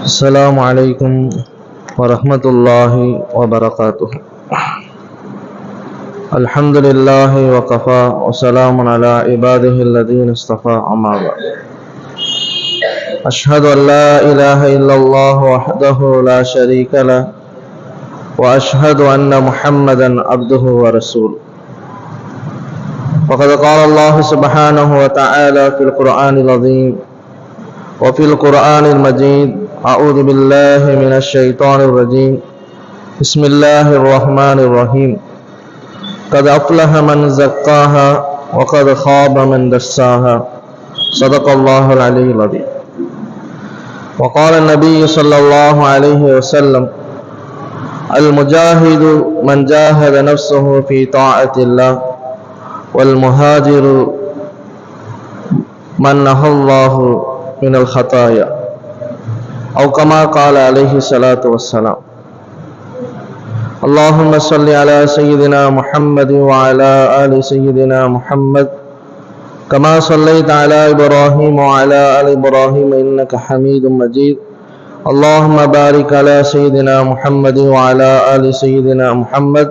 السلام عليكم ورحمة الله وبركاته. الحمد لله وكفى وسلام على عباده الذين اصطفى أما بعد. أشهد أن لا إله إلا الله وحده لا شريك له وأشهد أن محمدا عبده ورسوله. وقد قال الله سبحانه وتعالى في القرآن العظيم وفي القرآن المجيد أعوذ بالله من الشيطان الرجيم. بسم الله الرحمن الرحيم. قد أفلح من زكاها وقد خاب من دساها. صدق الله العلي العظيم. وقال النبي صلى الله عليه وسلم المجاهد من جاهد نفسه في طاعة الله والمهاجر من نهى الله من الخطايا. أو كما قال عليه الصلاة والسلام. اللهم صل على سيدنا محمد وعلى آل سيدنا محمد. كما صليت على إبراهيم وعلى آل إبراهيم إنك حميد مجيد. اللهم بارك على سيدنا محمد وعلى آل سيدنا محمد.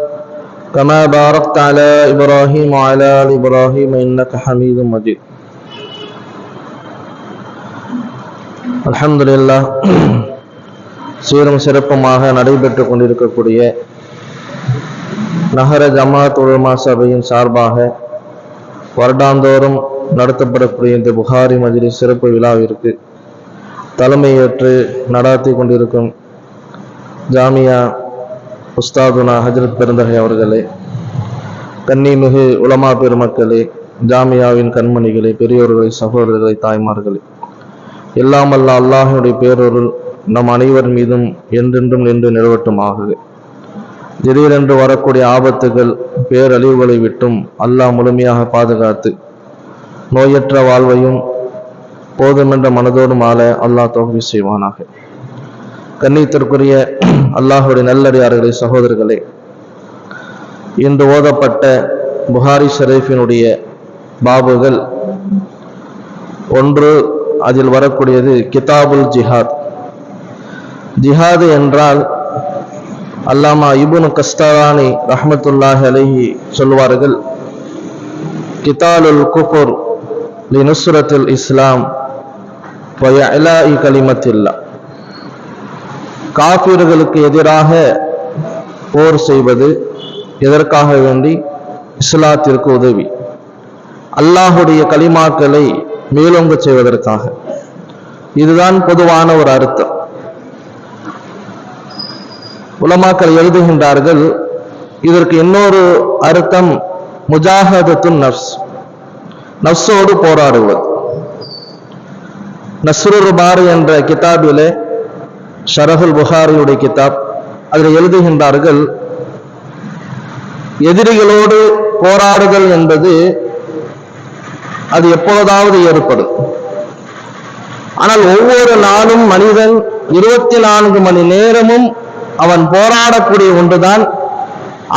كما باركت على إبراهيم وعلى آل إبراهيم إنك حميد مجيد. அலமதுல்லா சீரும் சிறப்புமாக நடைபெற்று கொண்டிருக்கக்கூடிய நகர ஜமாத் உலமா சபையின் சார்பாக வருடாந்தோறும் நடத்தப்படக்கூடிய இந்த புகாரி மஜ்லிஸ் சிறப்பு விழாவிற்கு தலைமையேற்று நடாத்தி கொண்டிருக்கும் ஜாமியா உஸ்தாதுனா ஹஜரத் பெருந்தகை அவர்களே கன்னிமிகு உலமா பெருமக்களே ஜாமியாவின் கண்மணிகளே பெரியோர்களே சகோதரர்களே தாய்மார்களே. எல்லாம் அல்லாஹினுடைய பேரொருள் நம் அனைவர் மீதும் என்றென்றும் நின்று நிலவட்டுமாக. திடீரென்று வரக்கூடிய ஆபத்துகள் பேரழிவுகளை விட்டும் அல்லாஹ் முழுமையாக பாதுகாத்து நோயற்ற வாழ்வையும் போதுமென்ற மனதோடும் ஆள அல்லாஹ் தோல்வி செய்வானாக. கண்ணியத்திற்குரிய அல்லாஹுடைய நல்லடியார்களே சகோதரர்களே இன்று ஓதப்பட்ட புகாரி ஷரீஃபினுடைய பாபுகள் ஒன்று அதில் வரக்கூடியது கிதாபுல் ஜிஹாத். ஜிஹாது என்றால் அல்லாமா இபுனு கஸ்தாரானி ரஹமத்துல்லாஹ் அலஹி சொல்வார்கள் கிதாலுல் குஃபுர் லினுஸ்ரத்தில் இஸ்லாம் வயலாஇ கலிமத்தில்லா. காபிர்களுக்கு எதிராக போர் செய்வது எதற்காக வேண்டி? இஸ்லாத்திற்கு உதவி. அல்லாஹுடைய கலிமாக்களை மேலோங்க செய்வதற்காக. இதுதான் பொதுவான ஒரு அர்த்தம். உலமாக்கள் எழுதுகின்றார்கள் இதற்கு இன்னொரு அர்த்தம் முஜாஹதத்து நப்ஸ் நப்சோடு போராடுவது. நஸ்ருர் பார் என்ற கிதாபிலே ஷரஃபுல் புகாரியுடைய கிதாப் அதில் எழுதுகின்றார்கள் எதிரிகளோடு போராடுதல் என்பது அது எப்பொழுதாவது ஏற்படும். ஆனால் ஒவ்வொரு நாளும் மனிதன் இருபத்தி நான்கு மணி நேரமும் அவன் போராடக்கூடிய ஒன்றுதான்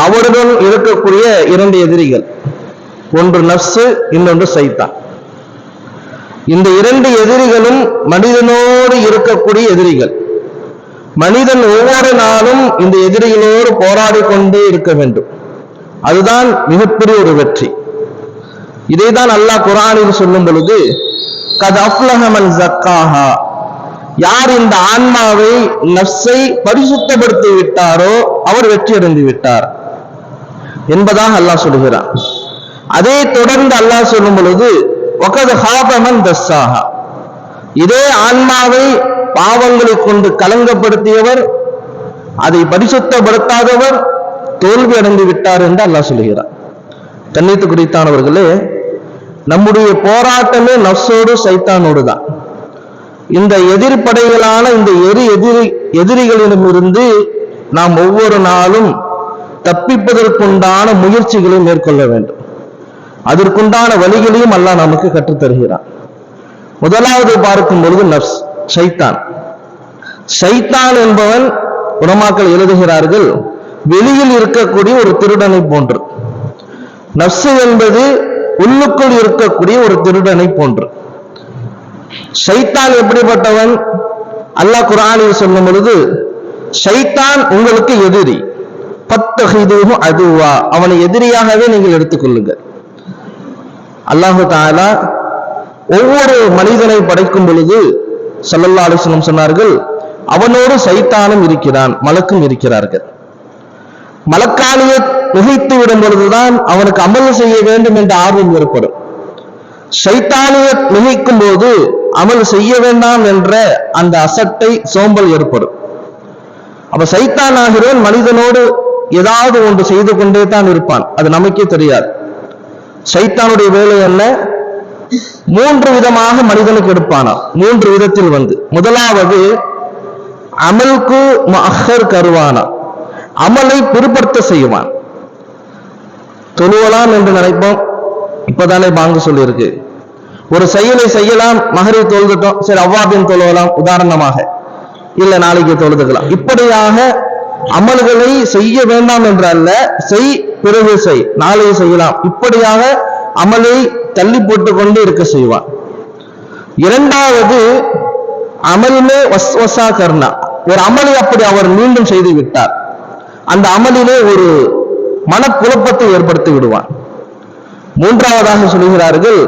அவருடன் இருக்கக்கூடிய இரண்டு எதிரிகள். ஒன்று நர்ஸு இன்னொன்று சைத்தான். இந்த இரண்டு எதிரிகளும் மனிதனோடு இருக்கக்கூடிய எதிரிகள். மனிதன் ஒவ்வொரு நாளும் இந்த எதிரிகளோடு போராடி கொண்டே இருக்க வேண்டும். அதுதான் மிகப்பெரிய ஒரு வெற்றி. இதைதான் அல்லாஹ் குரானில் சொல்லும் பொழுது கத் அஃப்லஹமன் ஜக்காஹா. யார் இந்த ஆன்மாவை நப்சை பரிசுத்தப்படுத்தி விட்டாரோ அவர் வெற்றி அடைந்து விட்டார் என்பதாக அல்லாஹ் சொல்கிறார் அதே தொடர்ந்து அல்லாஹ் சொல்லும் பொழுது ஒகது ஹாபமன் தஸ்ஸாஹா. இதே ஆன்மாவை பாவங்களை கொண்டு கலங்கப்படுத்தியவர் அதை பரிசுத்தப்படுத்தாதவர் தோல்வி அடைந்து விட்டார் என்று அல்லாஹ் சொல்கிறார் கண்ணியத்து குறித்தானவர்களே நம்முடைய போராட்டமே நப்சோடு சைத்தானோடு தான் இந்த எதிர்ப்படைகளான இந்த எரி எதிரி எதிரிகளிடமிருந்து நாம் ஒவ்வொரு நாளும் தப்பிப்பதற்குண்டான முயற்சிகளை மேற்கொள்ள வேண்டும். அதற்குண்டான வழிகளையும் அல்லாஹ் நமக்கு கற்றுத்தருகிறான். முதலாவது பார்க்கும் பொழுது நப்ஸ் சைத்தான். சைத்தான் என்பவன் உலமாக்கள் எழுதுகிறார்கள் வெளியில் இருக்கக்கூடிய ஒரு திருடனை போன்று. நப்சு என்பது உள்ளுக்குள் இருக்கக்கூடிய ஒரு திருடனை போன்று. சைத்தான் எப்படிப்பட்டவன்? அல்லாஹ் குரானில் சொல்லும் பொழுது ஷைத்தான் உங்களுக்கு எதிரி. பத்தகிதுஹு அதுவா. அவனை எதிரியாகவே நீங்கள் எடுத்துக்கொள்ளுங்கள் அல்லாஹு தாலா ஒவ்வொரு மனிதனை படைக்கும் பொழுது சல்லல்லா அலிஸ்லம் சொன்னார்கள் அவனோடு சைத்தானும் இருக்கிறான் மலக்கும் இருக்கிறார்கள். மலக்காலியை மிகைத்து விடும் பொழுதுதான் அவனுக்கு அமல் செய்ய வேண்டும் என்ற ஆர்வம் ஏற்படும். சைத்தானிய நுகைக்கும் போது அமல் செய்ய வேண்டாம் என்ற அந்த அசட்டை சோம்பல் ஏற்படும். அப்ப சைத்தான் ஆகிறவன் மனிதனோடு ஏதாவது ஒன்று செய்து கொண்டே தான் இருப்பான். அது நமக்கே தெரியாது. சைத்தானுடைய வேலை என்ன? மூன்று விதமாக மனிதனுக்கு எடுப்பானா மூன்று விதத்தில் வந்து. முதலாவது அமலுக்கு அஹர் கருவானா அமலை பிற்படுத்த செய்வான். தொழுவலாம் என்று நினைப்போம். இப்பதானே பாங்கு சொல்லியிருக்கு. ஒரு செயலை செய்யலாம் மகரை தொழுதுட்டோம் சரி அவ்வாபின் தொழுவலாம் உதாரணமாக. இல்ல நாளைக்கு தொழுதுக்கலாம். இப்படியாக அமல்களை செய்ய வேண்டாம் என்று அல்ல செய் பிறகு செய் நாளை செய்யலாம். இப்படியாக அமலை தள்ளி போட்டு கொண்டு இருக்க செய்வான். இரண்டாவது அமலிலே வஸ்வசா கர்ணா. ஒரு அமலை அப்படி அவர் மீண்டும் செய்து விட்டார். அந்த அமலிலே ஒரு மனக்குழப்பத்தை ஏற்படுத்தி விடுவான். மூன்றாவதாக சொல்கிறார்கள்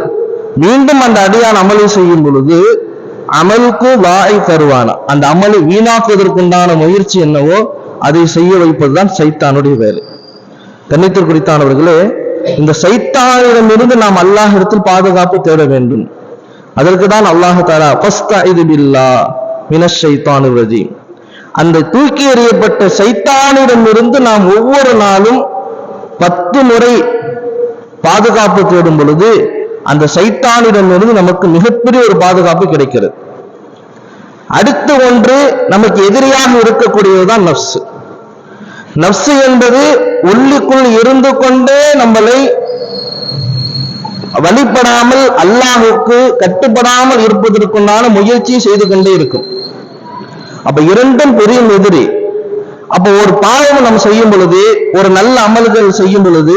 மீண்டும் அந்த அடியான் அமலை செய்யும் பொழுது அமலுக்கு வாய் தருவான? அந்த அமலை வீணாக்குவதற்குண்டான முயற்சி என்னவோ அதை செய்ய வைப்பதுதான் சைத்தானுடைய வேலை. கண்ணியத்திற்கு குறித்தானவர்களே இந்த சைத்தானிடமிருந்து நாம் அல்லாஹிடத்தில் பாதுகாப்பு தேட வேண்டும். அதற்கு தான் அல்லாஹ் தாலா பில்லா மினஷ் ரஜீம். அந்த தூக்கி எறியப்பட்ட சைத்தானிடமிருந்து நாம் ஒவ்வொரு நாளும் பத்து முறை பாதுகாப்பு தேடும் பொழுது அந்த சைத்தானிடமிருந்து நமக்கு மிகப்பெரிய ஒரு பாதுகாப்பு கிடைக்கிறது. அடுத்த ஒன்று நமக்கு எதிரியாக இருக்கக்கூடியதுதான் நப்சு நப்சு என்பது உள்ளுக்குள் இருந்து கொண்டே நம்மளை வழிபடாமல் அல்லாஹுக்கு கட்டுப்படாமல் இருப்பதற்குண்டான முயற்சி செய்து கொண்டே இருக்கும். அப்ப இரண்டும் பெரிய எதிரி. அப்போ ஒரு பாவம் நம்ம செய்யும் பொழுது ஒரு நல்ல அமல்கள் செய்யும் பொழுது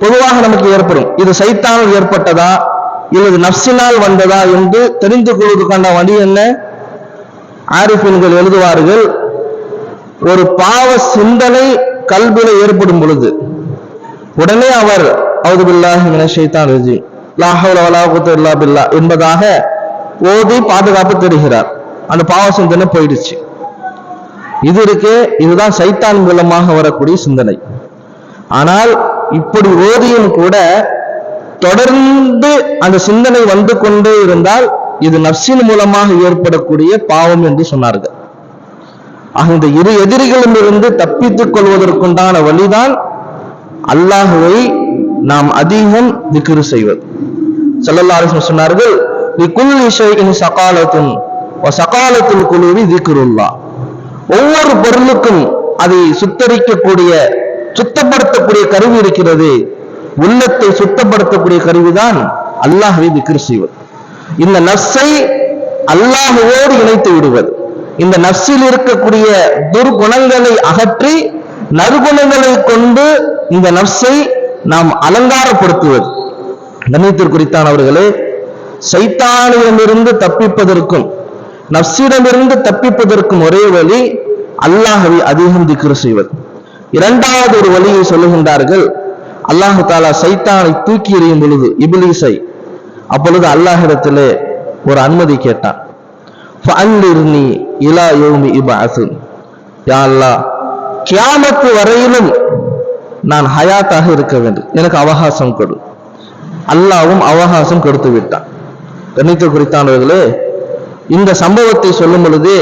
பொதுவாக நமக்கு ஏற்படும். இது சைத்தானால் ஏற்பட்டதா? இல்லது நப்சினால் வந்ததா என்று தெரிந்து கொள்வதற்கான வழி என்ன? ஆரிஃபின்கள் எழுதுவார்கள் ஒரு பாவ சிந்தனை கல்வியில ஏற்படும் பொழுது. உடனே அவர் ஷைத்தான் பில்லா என்பதாக ஓதி பாதுகாப்பு தருகிறார் அந்த பாவ சிந்தனை போயிடுச்சு. இது இருக்கே இதுதான் சைத்தான் மூலமாக வரக்கூடிய சிந்தனை. ஆனால் இப்படி ஓதியும் கூட தொடர்ந்து அந்த சிந்தனை வந்து கொண்டே இருந்தால் இது நப்சின் மூலமாக ஏற்படக்கூடிய பாவம் என்று சொன்னார்கள். அந்த இரு எதிரிகளும் இருந்து தப்பித்துக் கொள்வதற்குண்டான வழிதான் அல்லாஹுவை நாம் அதிகம் திக்ரு செய்வது. செல்லல்லாரு சொன்னார்கள் லிகுல்லி ஷைஇன் சகாலத்துன் சகாலத்தின் சகாலத்துல் குழுவி திக்ருல்லா ஒவ்வொரு பொருளுக்கும் அதை சுத்தரிக்கக்கூடிய சுத்தப்படுத்தக்கூடிய கருவி இருக்கிறது. உள்ளத்தை சுத்தப்படுத்தக்கூடிய கருவிதான் அல்லாஹ்வை திக்ரு செய்வது. இந்த நஃப்ஸை அல்லாஹுவோடு இணைத்து விடுவது. இந்த நஃப்ஸில் இருக்கக்கூடிய துர்குணங்களை அகற்றி நற்குணங்களை கொண்டு இந்த நர்சை நாம் அலங்காரப்படுத்துவது. கண்ணியத்திற்குறித்தான் அவர்களே சைத்தானிடமிருந்து தப்பிப்பதற்கும் நஃப்ஸிடமிருந்து தப்பிப்பதற்கும் ஒரே வழி அல்லாஹவை அதிகம் திக்ரு செய்வது. இரண்டாவது ஒரு வழியை சொல்லுகின்றார்கள் அல்லாஹு தாலா சைத்தானை தூக்கி எறியும் பொழுது இபிலிசை அப்பொழுது அல்லாஹிடத்திலே ஒரு அனுமதி கேட்டான். ஃபஅன்லிர்னி இலா யோமி இபஅஸுன். யா அல்லாஹ் கியாமத்து வரையிலும் நான் ஹயாத்தாக இருக்க வேண்டும். எனக்கு அவகாசம் கொடு. அல்லாவும் அவகாசம் கொடுத்து விட்டான். கணித்து குறித்தானவர்களே இந்த சம்பவத்தை சொல்லும் பொழுதே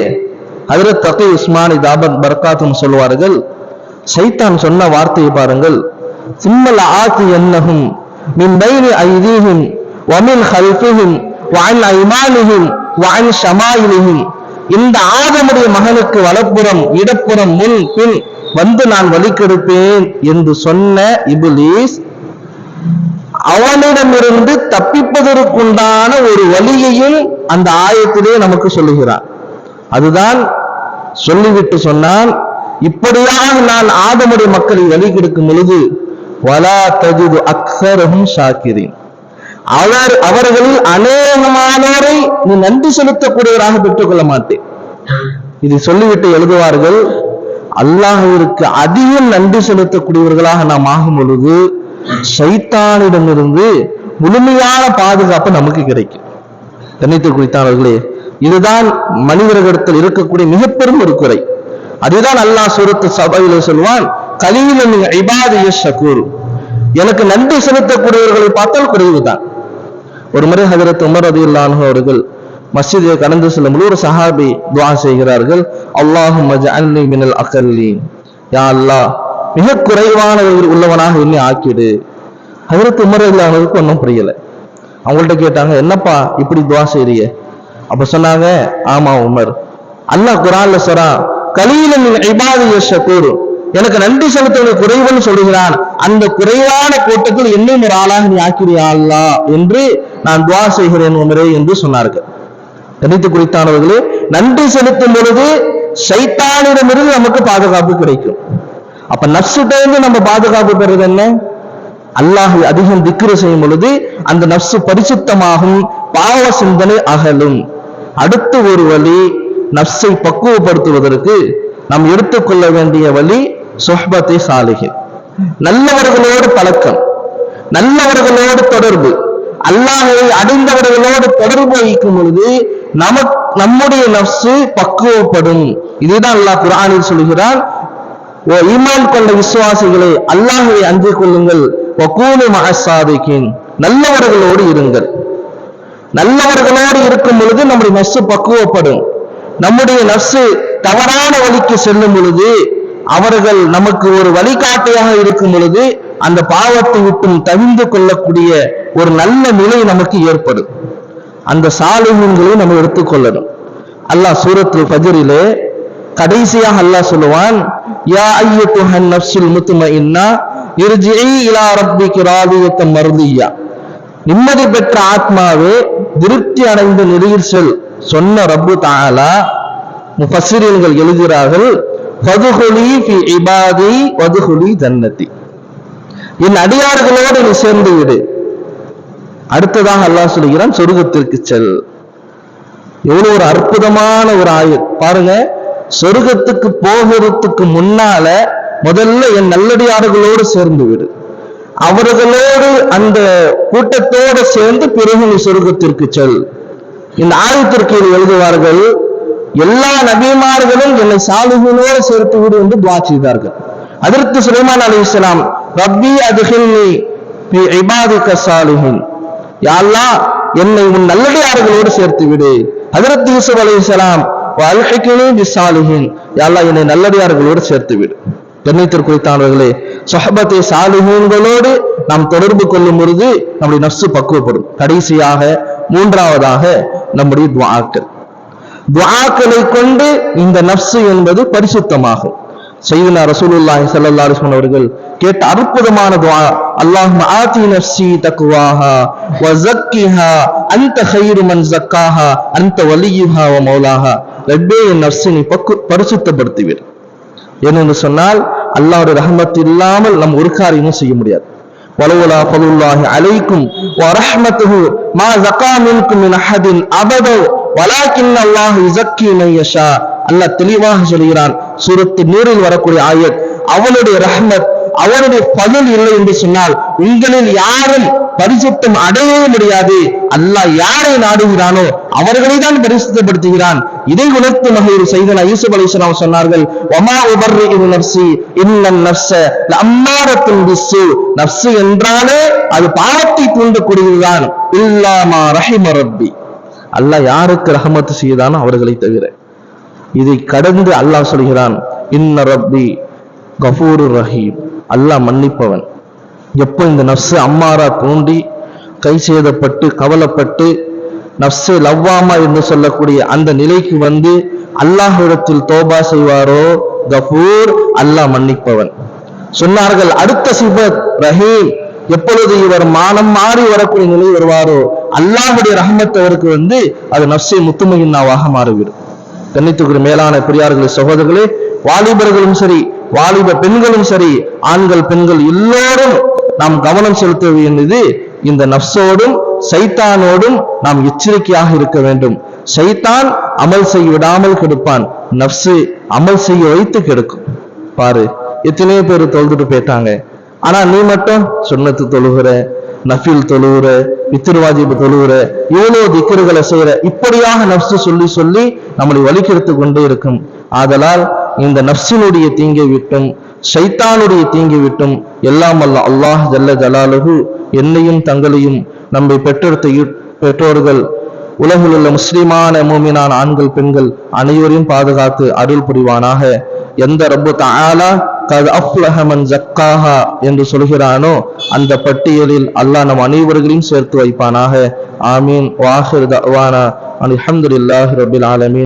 ஹஜரத் தகை உஸ்மானி தாபத் பர்காத்தும் சொல்வார்கள் சைத்தான் சொன்ன வார்த்தையை பாருங்கள். சிம்மல் ஆத்தி என்னகும் மின் பைனி ஐதீஹிம் வமின் ஹல்ஃபிஹிம் வஅன் ஐமானிஹிம் வஅன் ஷமாயிலிஹிம். இந்த ஆதமுடைய மகனுக்கு வலப்புறம் இடப்புறம் முன் பின் வந்து நான் வலிக்கெடுப்பேன் என்று சொன்ன இபுலீஸ் அவனிடமிருந்து தப்பிப்பதற்குண்டான ஒரு வழியையும் அந்த ஆயத்திலே நமக்கு சொல்லுகிறான். அதுதான் சொல்லிவிட்டு சொன்னான் இப்படியாக நான் ஆதமுடைய மக்களை வழி கெடுக்கும் பொழுது வலா தஜிது அக்ஸரஹும் ஷாக்கிரீன். அவர் அவர்களில் அநேகமானோரை நீ நன்றி செலுத்தக்கூடியவராக பெற்றுக்கொள்ள மாட்டேன். இதை சொல்லிவிட்டு எழுதுவார்கள் அல்லாஹிற்கு அதிகம் நன்றி செலுத்தக்கூடியவர்களாக நாம் ஆகும் பொழுது சைத்தானிடமிருந்து முழுமையான பாதுகாப்பு நமக்கு கிடைக்கும். கண்ணித்து குறித்தார்களே இதுதான் மனிதர்களிடத்தில் இருக்கக்கூடிய மிக பெரும் ஒரு குறை. அதுதான் அல்லாஹ் சூரத்து சபையில சொல்வான் கலீலன் இபாதிய ஷகூர் எனக்கு நன்றி செலுத்தக்கூடியவர்களை பார்த்தால் குறைவுதான். ஒரு முறை ஹதரத் உமர் அதி அவர்கள் மஸ்ஜிதை கடந்து செல்லும் ஒரு சஹாபி துவா செய்கிறார்கள் அல்லாஹும் அன்னி மினல் அக்கல்லி யா அல்லாஹ் மிக குறைவான உள்ளவனாக என்னை ஆக்கிடு ஹதரத் உமர் இல்லாதவருக்கு ஒன்றும் புரியல. அவங்கள்ட்ட கேட்டாங்க என்னப்பா இப்படி துவா செய்றியே அப்ப சொன்னாங்க ஆமா உமர். அல்லாஹ் குரான்ல சொல்றான் கலீலன் இபாதிய ஷகூர் எனக்கு நன்றி செலுத்தவங்க குறைவுன்னு சொல்லுகிறான். அந்த குறைவான கூட்டத்தில் என்னும் ஒரு ஆளாக நீ ஆக்கிறியா என்று நான் துவா செய்கிறேன் உமரே என்று சொன்னார்கள். கணித்து குறித்தானவர்களே நன்றி செலுத்தும் பொழுது சைத்தானிடமிருந்து நமக்கு பாதுகாப்பு கிடைக்கும். அப்ப நப்சுட்டேந்து நம்ம பாதுகாப்பு பெறுறது என்ன? அல்லாஹ் அதிகம் திக்ரு செய்யும் பொழுது அந்த நப்சு பரிசுத்தமாகும் பாவ சிந்தனை அகலும். அடுத்து ஒரு வழி நப்சை பக்குவப்படுத்துவதற்கு நாம் எடுத்துக்கொள்ள வேண்டிய வழி சொஹபத்தை சாலிகள் நல்லவர்களோடு பழக்கம் நல்லவர்களோடு தொடர்பு அல்லாஹை அடைந்தவர்களோடு தொடர்பு வைக்கும் பொழுது நமக்கு நம்முடைய நப்சு பக்குவப்படும். இதுதான் அல்லாஹ் குரானில் சொல்கிறான் ஓ ஈமான் கொண்ட விசுவாசிகளை அல்லாஹை அஞ்சு கொள்ளுங்கள். நல்லவர்களோடு இருங்கள். நல்லவர்களோடு இருக்கும் பொழுது நம்முடைய நர்சு பக்குவப்படும். நம்முடைய நர்சு தவறான வழிக்கு செல்லும் பொழுது அவர்கள் நமக்கு ஒரு வழிகாட்டியாக இருக்கும் பொழுது அந்த பாவத்தை விட்டும் தவிந்து கொள்ளக்கூடிய ஒரு நல்ல நிலை நமக்கு ஏற்படும். அந்த சாலிகங்களை நம்ம எடுத்துக்கொள்ளணும். அல்லாஹ் சூரத்தில் ஃபஜரிலே கடைசியாக அல்லாஹ் சொல்லுவான் யா ஐயத்துஹன் நஃப்ஸுல் முத்மஇன்னா இர்ஜிஇ இலா ரப்பிக்கு ராதியத்தம் மருதியா. நிம்மதி பெற்ற ஆத்மாவே திருப்தி அடைந்து நெருகில் செல் சொன்ன ரப்பு தாலா முஃபசிரியர்கள் எழுதுகிறார்கள் வதுகுலி ஃபி இபாதி வதுகுலி தன்னதி என் அடியார்களோடு நீ சேர்ந்து விடு. அடுத்ததாக அல்லாஹ் சொல்கிறான் சொர்க்கத்திற்கு செல். எவ்வளவு ஒரு அற்புதமான ஒரு ஆயு பாருங்க சொர்க்கத்துக்கு போகிறதுக்கு முன்னால முதல்ல என் நல்லடியார்களோடு சேர்ந்து விடு. அவர்களோடு அந்த கூட்டத்தோடு சேர்ந்து பிறகு நீ சொர்க்கத்திற்கு செல். இந்த ஆயத்திற்கு எழுதுவார்கள் எல்லா நபிமார்களும் என்னை சாலிகளோடு சேர்த்து விடு என்று துவா செய்தார்கள். அதற்கு சுலைமான் அலி இஸ்லாம் ரப்பி அதுகில்னி இபாதிக்க சாலுகின் யாழ்லா என்னை உன் நல்லடியார்களோடு சேர்த்து விடு. ஹதரத் யூசுப் அலி இஸ்லாம் அல்ஹிக்கினி பிசாலிஹின் யாழ்லா என்னை நல்லடியார்களோடு சேர்த்து விடு. கண்ணியத்திற்கு குறித்தானவர்களே சொஹபத்தை சாலிஹூன்களோடு நாம் தொடர்பு கொள்ளும் பொழுது நம்முடைய நர்சு பக்குவப்படும். கடைசியாக மூன்றாவதாக நம்முடைய துவாக்கள் துவாக்களை கொண்டு இந்த நஃப்சு என்பது பரிசுத்தமாகும். செய்தனா ரசூலுல்லாஹி சல்லா அலிஸ்மன் அவர்கள் கேட்ட அற்புதமான துவா அல்லாஹ் ஆதி நர்சி தக்குவாஹா வ அந்த அன்த கைரு மன் ஜக்காஹா அந்த வலியுஹா வ மௌலாஹா. ரப்பே என் நஃப்ஸை நீ பக்கு பரிசுத்தப்படுத்தி ஏனென்று சொன்னால் அல்லாவுடைய ரஹமத் இல்லாமல் நம்ம ஒரு காரியமும் செய்ய முடியாது. வலவுலா ஃபதுல்லாஹி அலைக்கும் வ மா ஜக்கா மின்கும் மின் அஹதின் அபதோ வலாக்கின் அல்லாஹ் இசக்கி மன் அல்லாஹ் தெளிவாக சொல்கிறான் சூரத்து நூறில் வரக்கூடிய ஆயத் அவனுடைய ரஹ்மத் அவருடைய பகல் இல்லை என்று சொன்னால் உங்களில் யாரும் பரிசுத்தம் அடையவே முடியாது. அல்லாஹ் யாரை நாடுகிறானோ அவர்களை தான் பரிசுத்தப்படுத்துகிறான். இதை உணர்த்தும் வகையில் செய்தன யூசுப் அலிஸ்லாம் சொன்னார்கள் ஒமா உபர்ரி நப்சி இன்னன் நப்ச அம்மாரத்தின் நப்சு என்றாலே அது பாவத்தை தூண்டக்கூடியதுதான். இல்லாமா ரஹிம ரப்பி. அல்லாஹ் யாருக்கு ரஹமத்து செய்தானோ அவர்களை தவிர. இதை கடந்து அல்லாஹ் சொல்கிறான் இன்ன ரப்பி கஃபூரு ரஹீம். அல்லாஹ் மன்னிப்பவன். எப்போ இந்த நஃப்ஸு அம்மாரா தூண்டி கை சேதப்பட்டு கவலைப்பட்டு நஃப்ஸு லவ்வாமா என்று சொல்லக்கூடிய அந்த நிலைக்கு வந்து அல்லாஹிடத்தில் தோபா செய்வாரோ? கபூர் அல்லாஹ் மன்னிப்பவன். சொன்னார்கள் அடுத்த சிபத் ரஹீம். எப்பொழுது இவர் மானம் மாறி வரக்கூடிய நிலை வருவாரோ? அல்லாஹுடைய ரஹமத் அவருக்கு வந்து அது நஃப்ஸை முத்துமையின்னாவாக மாறிவிடும். கண்ணித்துக்குரிய மேலான பெரியார்களே சகோதரர்களே வாலிபர்களும் சரி வாலிப பெண்களும் சரி ஆண்கள் பெண்கள் எல்லோரும் நாம் கவனம் செலுத்த வேண்டியது இந்த நப்சோடும் சைத்தானோடும் நாம் எச்சரிக்கையாக இருக்க வேண்டும். சைத்தான் அமல் செய்ய விடாமல் கெடுப்பான். நப்சு அமல் செய்ய வைத்து கெடுக்கும். பாரு எத்தனையோ பேர் தொழுதுட்டு போயிட்டாங்க. ஆனா நீ மட்டும் சுண்ணத்து தொழுகிற நஃபில் தொழுகிற வித்திருவாஜிபு தொழுகிற இவ்வளவு திக்கர்களை செய்யற இப்படியாக நப்சு சொல்லி சொல்லி நம்மளை வழிகெடுத்து கொண்டே இருக்கும். ஆதலால் இந்த நப்சினுடைய தீங்கை விட்டும் சைத்தானுடைய தீங்கை விட்டும் எல்லாம் அல்ல அல்லாஹ் ஜல்ல ஜலாலுகு என்னையும் தங்களையும் நம்மை பெற்றெடுத்த பெற்றோர்கள். உலகில் உள்ள முஸ்லிமான மூமினான் ஆண்கள் பெண்கள் அனைவரையும் பாதுகாத்து அருள் புரிவானாக. எந்த ரப்பு தாலா கத் அப்லஹமன் ஜக்காஹா என்று சொல்கிறானோ அந்த பட்டியலில் அல்லாஹ் நம் அனைவர்களையும் சேர்த்து வைப்பானாக. ஆமீன். வாஹிர் தஅவானா. அல்ஹம்துலில்லாஹி ரபில் ஆலமீன்.